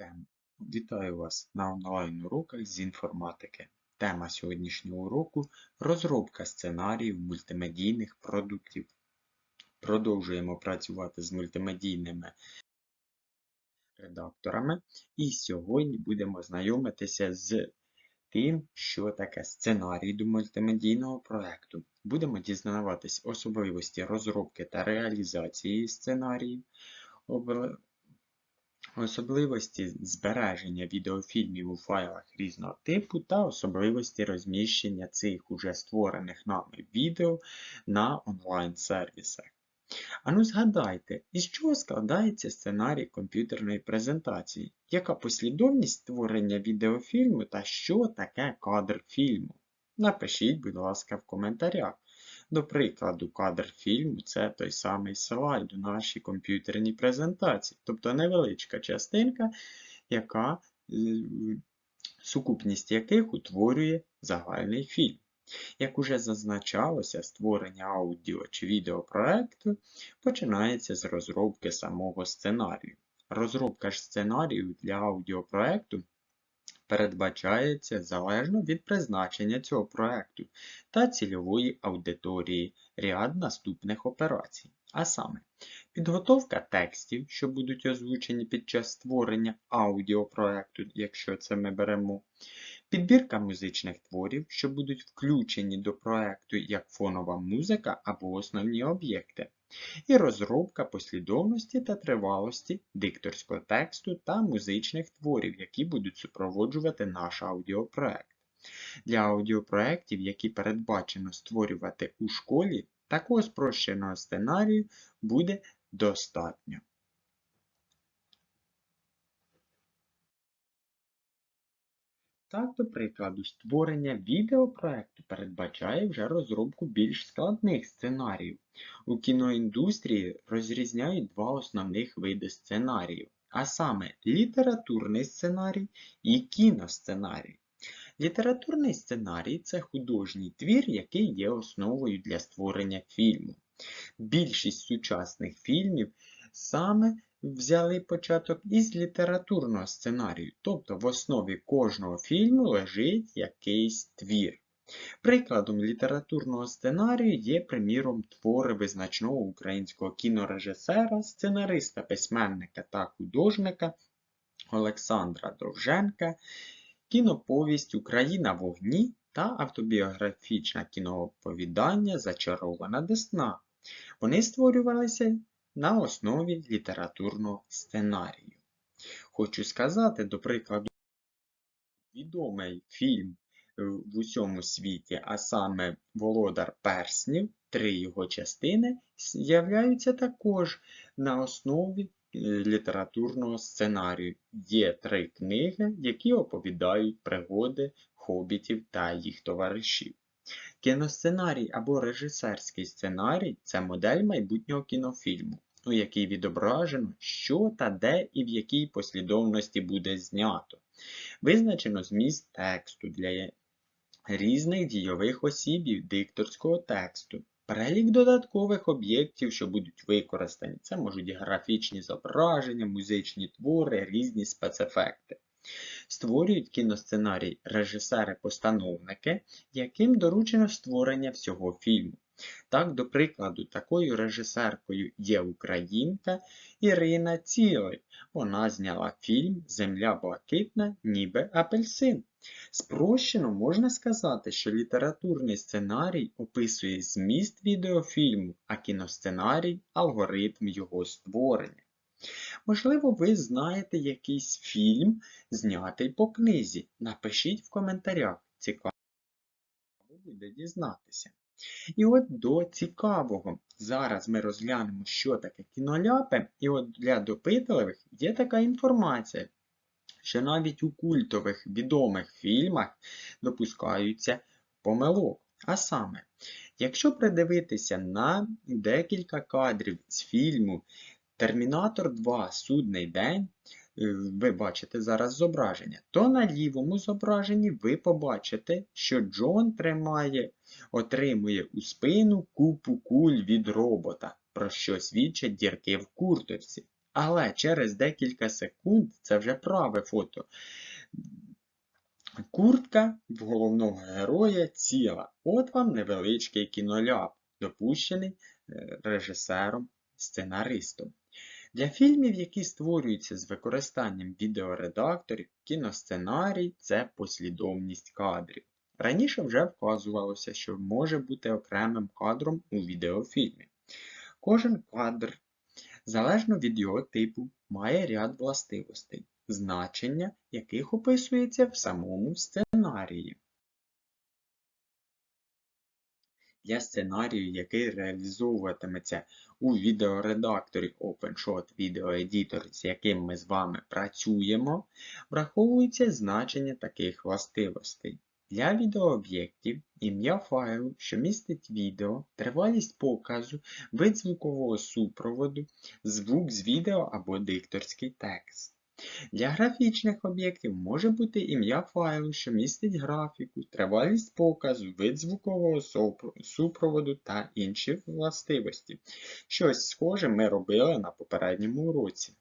тем. Вітаю вас на онлайн-уроках з інформатики. Тема сьогоднішнього уроку розробка сценаріїв мультимедійних продуктів. Продовжуємо працювати з мультимедійними редакторами, і сьогодні будемо знайомитися з тим, що таке сценарій до мультимедійного проєкту. Будемо дізнаватись особливості розробки та реалізації сценаріїв, особливості збереження відеофільмів у файлах різного типу та особливості розміщення цих уже створених нами відео на онлайн-сервісах. Ану згадайте, із чого складається сценарій комп'ютерної презентації, яка послідовність створення відеофільму та що таке кадр фільму? Напишіть, будь ласка, в коментарях. До прикладу, кадр фільму це той самий слайд у нашій комп'ютерній презентації, тобто невеличка частинка, яка, е, сукупність яких утворює загальний фільм. Як уже зазначалося, створення аудіо чи відеопроекту починається з розробки самого сценарію. Розробка ж сценарію для аудіопроекту передбачається залежно від призначення цього проекту та цільової аудиторії ряд наступних операцій. А саме, підготовка текстів, що будуть озвучені під час створення аудіопроекту, якщо це ми беремо, підбірка музичних творів, що будуть включені до проекту як фонова музика або основні об'єкти, і розробка послідовності та тривалості дикторського тексту та музичних творів, які будуть супроводжувати наш аудіопроект. Для аудіопроектів, які передбачено створювати у школі, такого спрощеного сценарію буде достатньо. Так, до прикладу, створення відеопроекту передбачає вже розробку більш складних сценаріїв. У кіноіндустрії розрізняють два основних види сценаріїв, а саме літературний сценарій і кіносценарій. Літературний сценарій це художній твір, який є основою для створення фільму. Більшість сучасних фільмів саме взяли початок із літературного сценарію, тобто в основі кожного фільму лежить якийсь твір. Прикладом літературного сценарію є, приміром, твори визначного українського кінорежисера, сценариста, письменника та художника Олександра Довженка, кіноповість Україна вогні та автобіографічне кінооповідання Зачарована Десна. Вони створювалися на основі літературного сценарію. Хочу сказати, до прикладу, відомий фільм в усьому світі, а саме Володар Перснів, три його частини, з'являються також на основі е, літературного сценарію. Є три книги, які оповідають пригоди хобітів та їх товаришів. Кіносценарій або режисерський сценарій це модель майбутнього кінофільму, у якій відображено, що та де і в якій послідовності буде знято. Визначено зміст тексту для різних дійових осіб дикторського тексту. Перелік додаткових об'єктів, що будуть використані. Це можуть графічні зображення, музичні твори, різні спецефекти. Створюють кіносценарій режисери-постановники, яким доручено створення всього фільму. Так, до прикладу, такою режисеркою є українка Ірина Цілий. Вона зняла фільм Земля блакитна, ніби апельсин. Спрощено можна сказати, що літературний сценарій описує зміст відеофільму, а кіносценарій алгоритм його створення. Можливо, ви знаєте якийсь фільм, знятий по книзі. Напишіть в коментарях, цікаво буде дізнатися. І от до цікавого. Зараз ми розглянемо, що таке кіноляпи, і от для допитливих є така інформація, що навіть у культових відомих фільмах допускаються помилок. А саме, якщо придивитися на декілька кадрів з фільму Термінатор 2 Судний день, е, ви бачите зараз зображення, то на лівому зображенні ви побачите, що Джон тримає, отримує у спину купу куль від робота, про що свідчать дірки в курточці. Але через декілька секунд це вже праве фото. Куртка в головного героя ціла. От вам невеличкий кіноляп, допущений е, режисером, сценаристом. Для фільмів, які створюються з використанням відеоредакторів, кіносценарій це послідовність кадрів. Раніше вже вказувалося, що може бути окремим кадром у відеофільмі. Кожен кадр, залежно від його типу, має ряд властивостей, значення яких описується в самому сценарії. Для сценарію, який реалізовуватиметься у відеоредакторі OpenShot Video Editor, з яким ми з вами працюємо, враховується значення таких властивостей. Для відеооб'єктів ім'я файлу, що містить відео, тривалість показу, вид звукового супроводу, звук з відео або дикторський текст. Для графічних об'єктів може бути ім'я файлу, що містить графіку, тривалість показу, вид звукового супроводу та інші властивості. Щось схоже ми робили на попередньому уроці.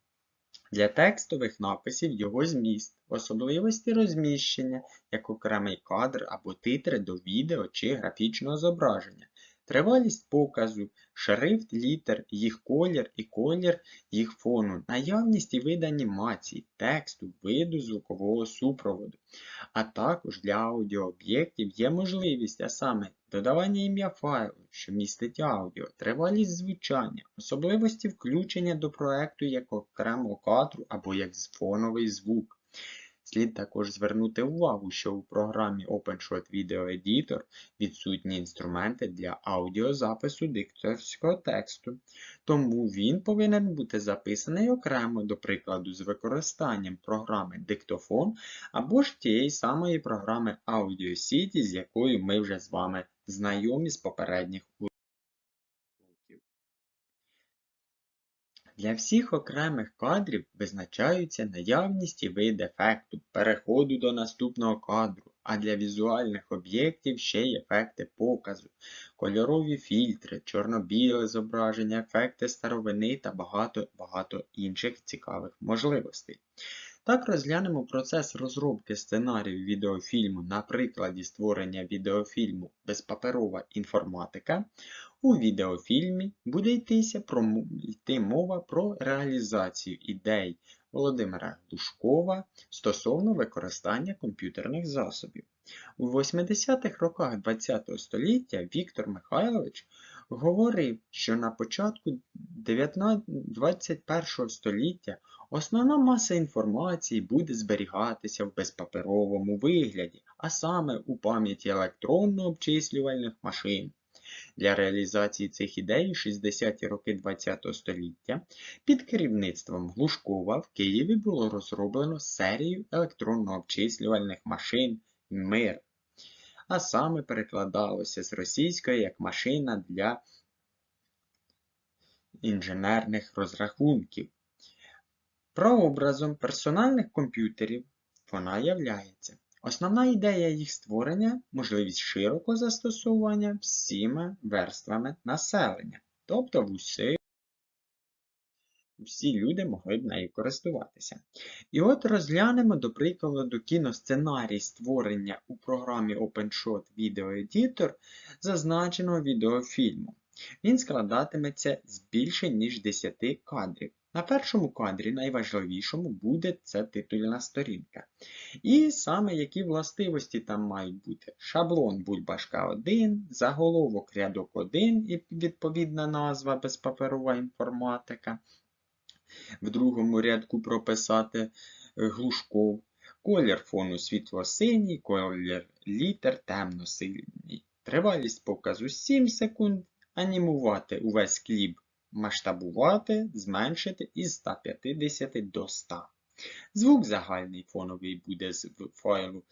Для текстових написів його зміст, особливості розміщення, як окремий кадр або титри до відео чи графічного зображення, тривалість показу, шрифт літер, їх колір і колір їх фону, наявність і вид анімацій, тексту, виду звукового супроводу. А також для аудіооб'єктів є можливість, а саме додавання ім'я файлу, що містить аудіо, тривалість звучання, особливості включення до проекту як окремого кадру або як фоновий звук. Слід також звернути увагу, що у програмі OpenShot Video Editor відсутні інструменти для аудіозапису дикторського тексту, тому він повинен бути записаний окремо, до прикладу, з використанням програми диктофон або ж тієї самої програми Audio з якою ми вже з вами знайомі з попередніх уроків. Для всіх окремих кадрів визначаються наявність і вид ефекту, переходу до наступного кадру, а для візуальних об'єктів ще й ефекти показу, кольорові фільтри, чорно-біле зображення, ефекти старовини та багато-багато інших цікавих можливостей. Так розглянемо процес розробки сценарію відеофільму на прикладі створення відеофільму Безпаперова інформатика. У відеофільмі буде йтися про, йти мова про реалізацію ідей Володимира Глушкова стосовно використання комп'ютерних засобів. У 80-х роках ХХ століття Віктор Михайлович говорив, що на початку 21 століття Основна маса інформації буде зберігатися в безпаперовому вигляді, а саме у пам'яті електронно-обчислювальних машин. Для реалізації цих ідей 60-ті роки ХХ століття під керівництвом Глушкова в Києві було розроблено серію електронно-обчислювальних машин МИР, а саме перекладалося з російської як машина для інженерних розрахунків. Прообразом персональних комп'ютерів вона являється. Основна ідея їх створення можливість широкого застосування всіма верствами населення, тобто в усі, всі люди могли б нею користуватися. І от розглянемо, до прикладу, кіносценарій створення у програмі OpenShot Editor зазначеного відеофільму. Він складатиметься з більше ніж 10 кадрів. На першому кадрі найважливішому буде це титульна сторінка. І саме які властивості там мають бути. Шаблон бульбашка 1, заголовок рядок 1 і відповідна назва безпаперова інформатика. В другому рядку прописати е, глушков. Колір фону світло-синій, колір літер темно-синій. Тривалість показу 7 секунд. Анімувати увесь кліп масштабувати, зменшити із 150 до 100. Звук загальний фоновий буде з файлу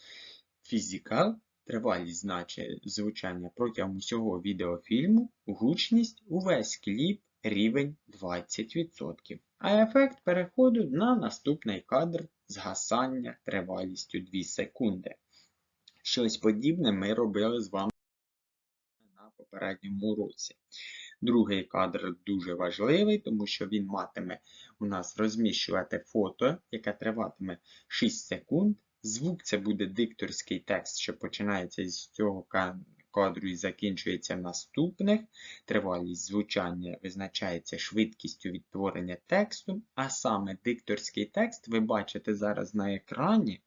Physical, тривалість значення звучання протягом усього відеофільму, гучність увесь кліп рівень 20%. А ефект переходу на наступний кадр згасання тривалістю 2 секунди. Щось подібне ми робили з вами на попередньому уроці. Другий кадр дуже важливий, тому що він матиме у нас розміщувати фото, яке триватиме 6 секунд. Звук це буде дикторський текст, що починається з цього кадру і закінчується в наступних. Тривалість звучання визначається швидкістю відтворення тексту, а саме дикторський текст ви бачите зараз на екрані,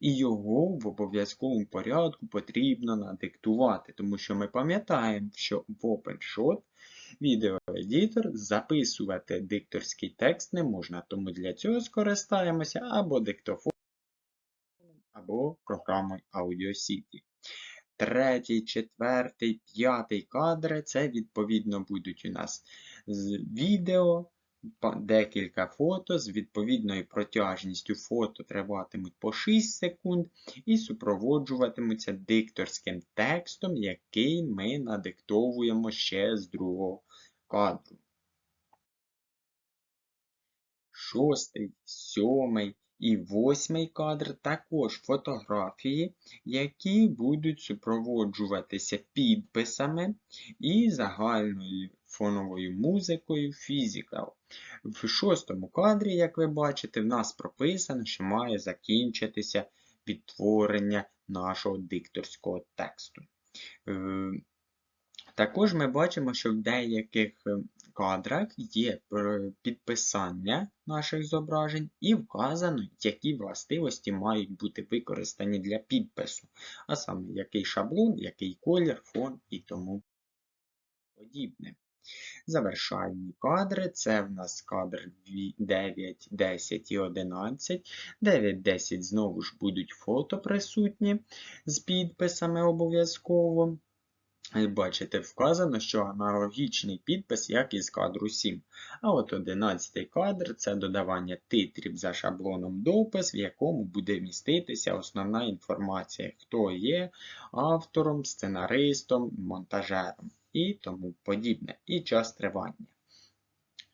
і його в обов'язковому порядку потрібно надиктувати, тому що ми пам'ятаємо, що в OpenShot відеоедітор записувати дикторський текст не можна, тому для цього скористаємося або диктофоном, або програмою AudioCity. Третій, четвертий, п'ятий кадри це відповідно будуть у нас відео, декілька фото з відповідною протяжністю фото триватимуть по 6 секунд і супроводжуватимуться дикторським текстом, який ми надиктовуємо ще з другого кадру. Шостий, сьомий і восьмий кадр також фотографії, які будуть супроводжуватися підписами і загальною фоновою музикою Physical. В шостому кадрі, як ви бачите, в нас прописано, що має закінчитися відтворення нашого дикторського тексту. Е, Також ми бачимо, що в деяких кадрах є підписання наших зображень і вказано, які властивості мають бути використані для підпису, а саме який шаблон, який колір, фон і тому подібне. Завершальні кадри це в нас кадр 9, 10 і 11. 9, 10 знову ж будуть фото присутні з підписами обов'язково. Бачите, вказано, що аналогічний підпис, як із кадру 7. А от 11 кадр це додавання титрів за шаблоном допис, в якому буде міститися основна інформація, хто є автором, сценаристом, монтажером і тому подібне, і час тривання.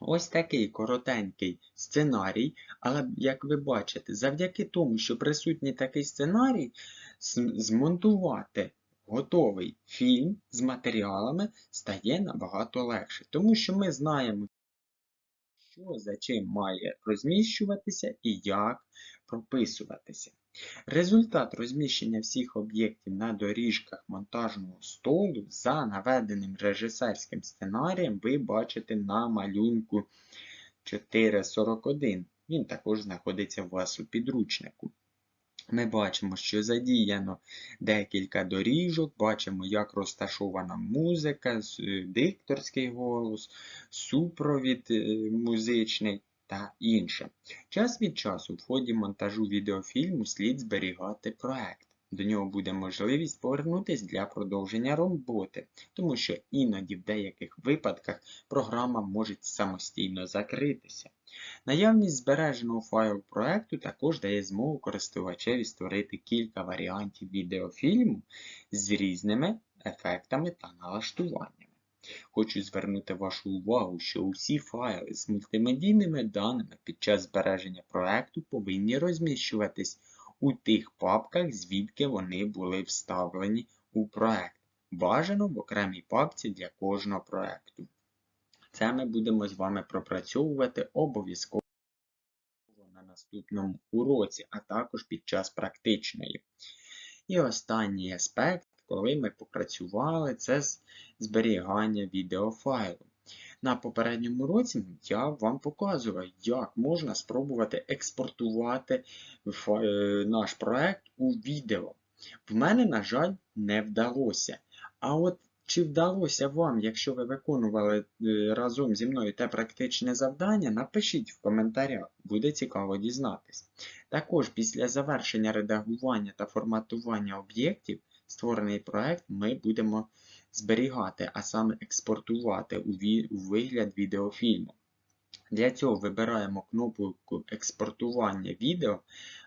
Ось такий коротенький сценарій, але, як ви бачите, завдяки тому, що присутній такий сценарій, змонтувати готовий фільм з матеріалами стає набагато легше, тому що ми знаємо, що за чим має розміщуватися і як прописуватися. Результат розміщення всіх об'єктів на доріжках монтажного столу за наведеним режисерським сценарієм ви бачите на малюнку 4.41. Він також знаходиться у вас у підручнику. Ми бачимо, що задіяно декілька доріжок, бачимо, як розташована музика, е, дикторський голос, супровід е, музичний та інше. Час від часу в ході монтажу відеофільму слід зберігати проект. До нього буде можливість повернутися для продовження роботи, тому що іноді в деяких випадках програма може самостійно закритися. Наявність збереженого файлу проекту також дає змогу користувачеві створити кілька варіантів відеофільму з різними ефектами та налаштуваннями. Хочу звернути вашу увагу, що усі файли з мультимедійними даними під час збереження проекту повинні розміщуватись у тих папках, звідки вони були вставлені у проект. Бажано в окремій папці для кожного проекту. Це ми будемо з вами пропрацьовувати обов'язково на наступному уроці, а також під час практичної. І останній аспект, коли ми попрацювали, це зберігання відеофайлу. На попередньому році я вам показував, як можна спробувати експортувати е, наш проект у відео. В мене, на жаль, не вдалося. А от чи вдалося вам, якщо ви виконували е, разом зі мною те практичне завдання, напишіть в коментарях, буде цікаво дізнатись. Також після завершення редагування та форматування об'єктів створений проект ми будемо зберігати, а саме експортувати у вигляд відеофільму. Для цього вибираємо кнопку експортування відео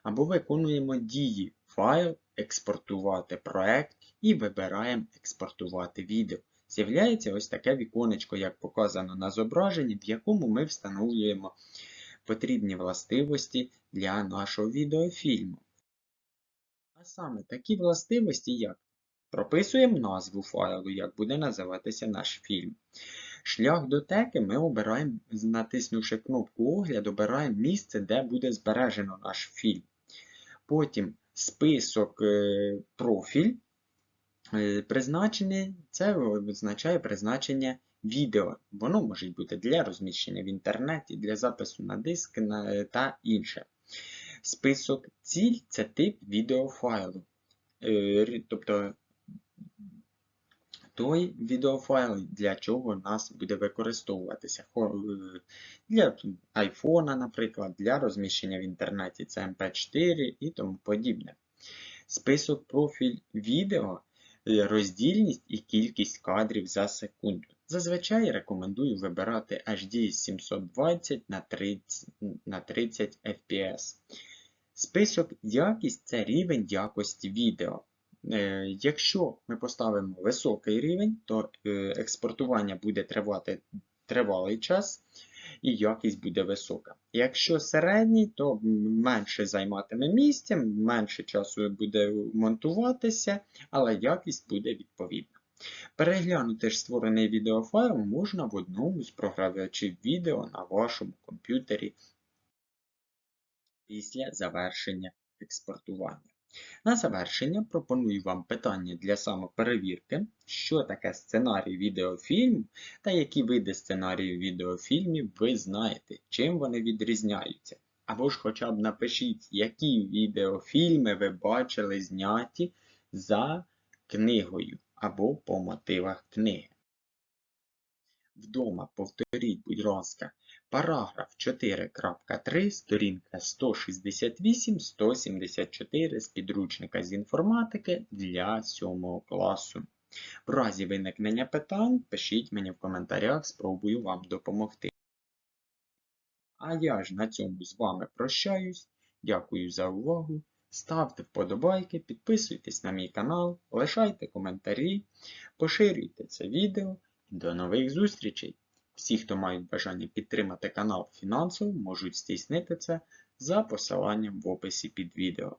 або виконуємо дії файл, експортувати проект і вибираємо експортувати відео. З'являється ось таке віконечко, як показано на зображенні, в якому ми встановлюємо потрібні властивості для нашого відеофільму. А саме такі властивості, як прописуємо назву файлу, як буде називатися наш фільм. Шлях до теки ми обираємо, натиснувши кнопку огляд, обираємо місце, де буде збережено наш фільм. Потім список е, профіль. Е, Призначене, це означає призначення відео. Воно може бути для розміщення в інтернеті, для запису на диск та інше. Список ціль це тип відеофайлу. Е, Тобто той відеофайл, для чого нас буде використовуватися. Е, Для iPhone, наприклад, для розміщення в інтернеті це MP4 і тому подібне. Список профіль відео, е, роздільність і кількість кадрів за секунду. Зазвичай рекомендую вибирати HD 720 на 30, на 30 fps. Список якість це рівень якості відео. Е, Якщо ми поставимо високий рівень, то е, експортування буде тривати тривалий час і якість буде висока. Якщо середній, то менше займатиме місця, менше часу буде монтуватися, але якість буде відповідна. Переглянути ж створений відеофайл можна в одному з програвачів відео на вашому комп'ютері після завершення експортування. На завершення пропоную вам питання для самоперевірки, що таке сценарій відеофільму та які види сценаріїв відеофільмів ви знаєте, чим вони відрізняються. Або ж хоча б напишіть, які відеофільми ви бачили зняті за книгою або по мотивах книги. Вдома повторіть, будь ласка, параграф 4.3, сторінка 168-174 з підручника з інформатики для 7 класу. В разі виникнення питань пишіть мені в коментарях, спробую вам допомогти. А я ж на цьому з вами прощаюсь. Дякую за увагу. Ставте вподобайки, підписуйтесь на мій канал, лишайте коментарі, поширюйте це відео. До нових зустрічей! Всі, хто мають бажання підтримати канал фінансово, можуть здійснити це за посиланням в описі під відео.